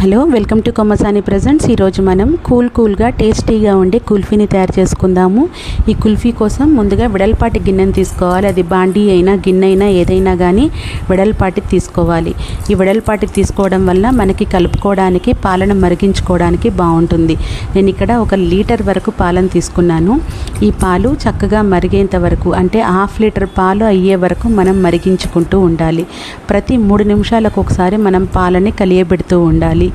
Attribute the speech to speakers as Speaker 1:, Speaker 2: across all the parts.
Speaker 1: Hello welcome to Kommasani presents. ఈరోజు మనం cool కూల్గా టేస్టీగా ఉండే కుల్ఫీని తయారు చేసుకుందాము. ఈ కుల్ఫీ కోసం ముందుగా వెడల్పాటి గిన్నెను తీసుకోవాలి. అది బాండీ అయినా గిన్నె అయినా ఏదైనా కానీ వెడల్పాటి తీసుకోవాలి. ఈ వెడల్పాటి తీసుకోవడం వల్ల మనకి కలుపుకోవడానికి పాలను మరిగించుకోవడానికి బాగుంటుంది. నేను ఇక్కడ ఒక లీటర్ వరకు పాలను తీసుకున్నాను. ఈ పాలు చక్కగా మరిగేంత వరకు అంటే హాఫ్ లీటర్ పాలు అయ్యే వరకు మనం మరిగించుకుంటూ ఉండాలి. ప్రతి మూడు నిమిషాలకు ఒకసారి మనం పాలని కలియబెడుతూ ఉండాలి.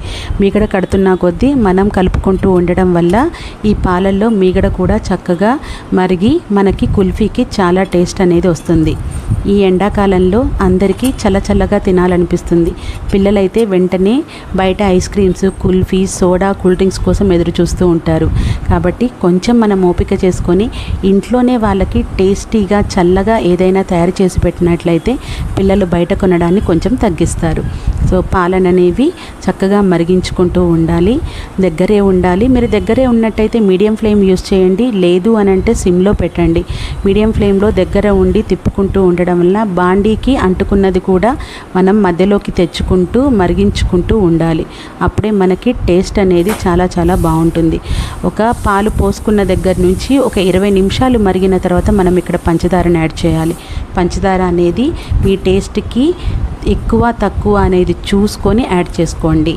Speaker 1: మీగడ కడుతున్న కొద్దీ మనం కలుపుకుంటూ ఉండడం వల్ల ఈ పాలల్లో మీగడ కూడా చక్కగా మరిగి మనకి కుల్ఫీకి చాలా టేస్ట్ అనేది వస్తుంది. ఈ ఎండాకాలంలో అందరికీ చల్లచల్లగా తినాలనిపిస్తుంది. పిల్లలైతే వెంటనే బయట ice creams kulfi soda cool drinks కోసం ఎదురు చూస్తూ ఉంటారు. కాబట్టి కొంచెం మనం ఓపిక చేసుకొని ఇంట్లోనే వాళ్ళకి టేస్టీగా చల్లగా ఏదైనా తయారు చేసి పెట్టినట్లయితే పిల్లలు బయట కొనడాన్ని కొంచెం తగ్గిస్తారు. సో పాలననేవి చక్కగా మరిగించుకుంటూ ఉండాలి. దగ్గరే ఉండాలి. మీరు దగ్గరే ఉన్నట్టయితే మీడియం ఫ్లేమ్ యూస్ చేయండి. లేదు అని అంటే సిమ్లో పెట్టండి. మీడియం ఫ్లేమ్లో దగ్గర ఉండి తిప్పుకుంటూ ఉండడం వల్ల బాండీకి అంటుకున్నది కూడా మనం మధ్యలోకి తెచ్చుకుంటూ మరిగించుకుంటూ ఉండాలి. అప్పుడే మనకి టేస్ట్ అనేది చాలా చాలా బాగుంటుంది. ఒక పాలు పోసుకున్న దగ్గర నుంచి ఒక ఇరవై నిమిషాలు మరిగిన తర్వాత మనం ఇక్కడ పంచదారని యాడ్ చేయాలి. పంచదార అనేది మీ టేస్ట్కి ఎక్కువ తక్కువ అనేది చూసుకొని యాడ్ చేసుకోండి.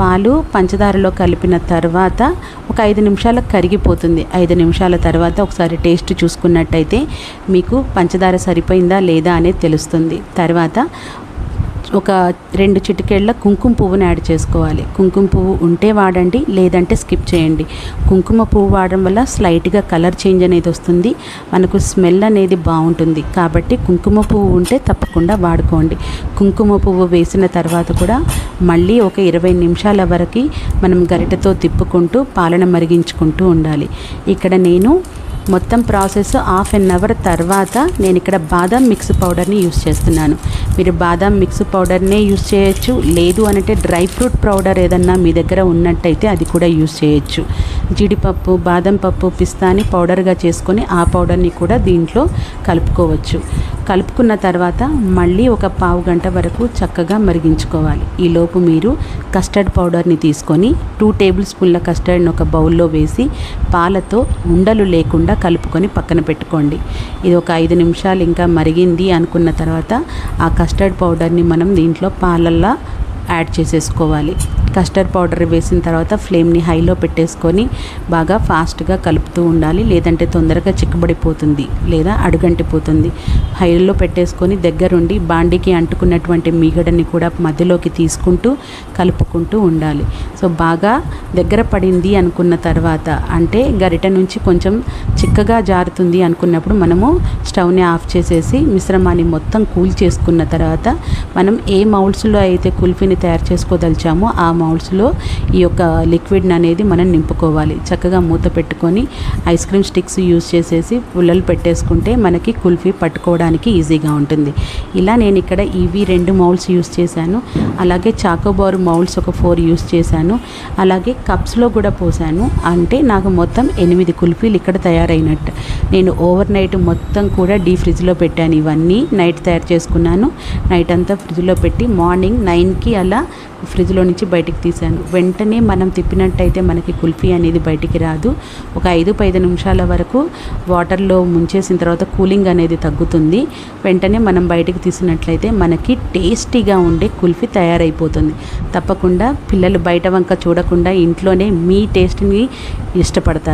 Speaker 1: పాలు పంచదారలో కలిపిన తర్వాత ఒక ఐదు నిమిషాలకు కరిగిపోతుంది. ఐదు నిమిషాల తర్వాత ఒకసారి టేస్ట్ చూసుకున్నట్టయితే మీకు పంచదార సరిపోయిందా లేదా అనేది తెలుస్తుంది. తర్వాత ఒక రెండు చిటికేళ్ళ కుంకుమ పువ్వుని యాడ్ చేసుకోవాలి. కుంకుమ పువ్వు ఉంటే వాడండి లేదంటే స్కిప్ చేయండి. కుంకుమ పువ్వు వాడడం వల్ల స్లైట్గా కలర్ చేంజ్ అనేది వస్తుంది. మనకు స్మెల్ అనేది బాగుంటుంది. కాబట్టి కుంకుమ పువ్వు ఉంటే తప్పకుండా వాడుకోండి. కుంకుమ పువ్వు వేసిన తర్వాత కూడా మళ్ళీ ఒక ఇరవై నిమిషాల వరకు మనం గరిటతో తిప్పుకుంటూ పాలన మరిగించుకుంటూ ఉండాలి. ఇక్కడ నేను మొత్తం ప్రాసెస్ హాఫ్ అన్ అవర్ తర్వాత నేను ఇక్కడ బాదం మిక్స్ పౌడర్ని యూస్ చేస్తున్నాను. మీరు బాదం మిక్స్ పౌడర్నే యూస్ చేయొచ్చు. లేదు అనంటే డ్రై ఫ్రూట్ పౌడర్ ఏదన్నా మీ దగ్గర ఉన్నట్టయితే అది కూడా యూస్ చేయొచ్చు. జీడిపప్పు బాదం పప్పు పిస్తాని పౌడర్గా చేసుకొని ఆ పౌడర్ని కూడా దీంట్లో కలుపుకోవచ్చు. కలుపుకున్న తర్వాత మళ్ళీ ఒక పావు గంట వరకు చక్కగా మరిగించుకోవాలి. ఈలోపు మీరు కస్టర్డ్ పౌడర్ని తీసుకొని టూ టేబుల్ స్పూన్ల కస్టర్డ్ని ఒక బౌల్లో వేసి పాలతో ఉండలు లేకుండా కలుపుకొని పక్కన పెట్టుకోండి. ఇది ఒక ఐదు నిమిషాలు ఇంకా మరిగింది అనుకున్న తర్వాత ఆ కస్టర్డ్ పౌడర్ని మనం దీంట్లో పాలల్లా యాడ్ చేసేసుకోవాలి. కస్టర్డ్ పౌడర్ వేసిన తర్వాత ఫ్లేమ్ని హైలో పెట్టేసుకొని బాగా ఫాస్ట్గా కలుపుతూ ఉండాలి. లేదంటే తొందరగా చిక్కబడిపోతుంది లేదా అడుగంటిపోతుంది. హైలో పెట్టేసుకొని దగ్గరుండి బాండికి అంటుకున్నటువంటి మీగడని కూడా మధ్యలోకి తీసుకుంటూ కలుపుకుంటూ ఉండాలి. సో బాగా దగ్గర పడింది అనుకున్న తర్వాత అంటే గరిట నుంచి కొంచెం చిక్కగా జారుతుంది అనుకున్నప్పుడు మనము స్టవ్ని ఆఫ్ చేసేసి మిశ్రమాన్ని మొత్తం కూల్ చేసుకున్న తర్వాత మనం ఏ మౌల్స్లో అయితే కుల్ఫీని తయారు చేసుకోదలిచామో ఆ మౌల్స్లో ఈ యొక్క లిక్విడ్ని అనేది మనం నింపుకోవాలి. చక్కగా మూత పెట్టుకొని ఐస్ క్రీమ్ స్టిక్స్ యూస్ చేసేసి పుల్లలు పెట్టేసుకుంటే మనకి కుల్ఫీ పట్టుకోవడానికి ఈజీగా ఉంటుంది. ఇలా నేను ఇక్కడ ఇవి రెండు మౌల్స్ యూస్ చేశాను. అలాగే చాకోబార్ మౌల్స్ ఒక ఫోర్ యూస్ చేశాను. అలాగే కప్స్లో కూడా పోసాను. అంటే నాకు మొత్తం ఎనిమిది కుల్ఫీలు ఇక్కడ తయారైనట్టు. నేను ఓవర్ నైట్ మొత్తం కూడా డీ ఫ్రిడ్జ్లో పెట్టాను ఇవన్నీ. నైట్ తయారు చేసుకున్నాను. నైట్ అంతా ఫ్రిడ్జ్లో పెట్టి మార్నింగ్ నైన్కి అలా ఫ్రిడ్జ్లో నుంచి బయట బయటికి తీసాను వెంటనే మనం తిప్పినట్టయితే మనకి కుల్ఫీ అనేది బయటికి రాదు. ఒక ఐదు పైదు నిమిషాల వరకు వాటర్లో ముంచేసిన తర్వాత కూలింగ్ అనేది తగ్గుతుంది. వెంటనే మనం బయటికి తీసినట్లయితే మనకి టేస్టీగా ఉండే కుల్ఫీ తయారైపోతుంది. తప్పకుండా పిల్లలు బయట వంక చూడకుండా ఇంట్లోనే మీ టేస్ట్ని ఇష్టపడతారు.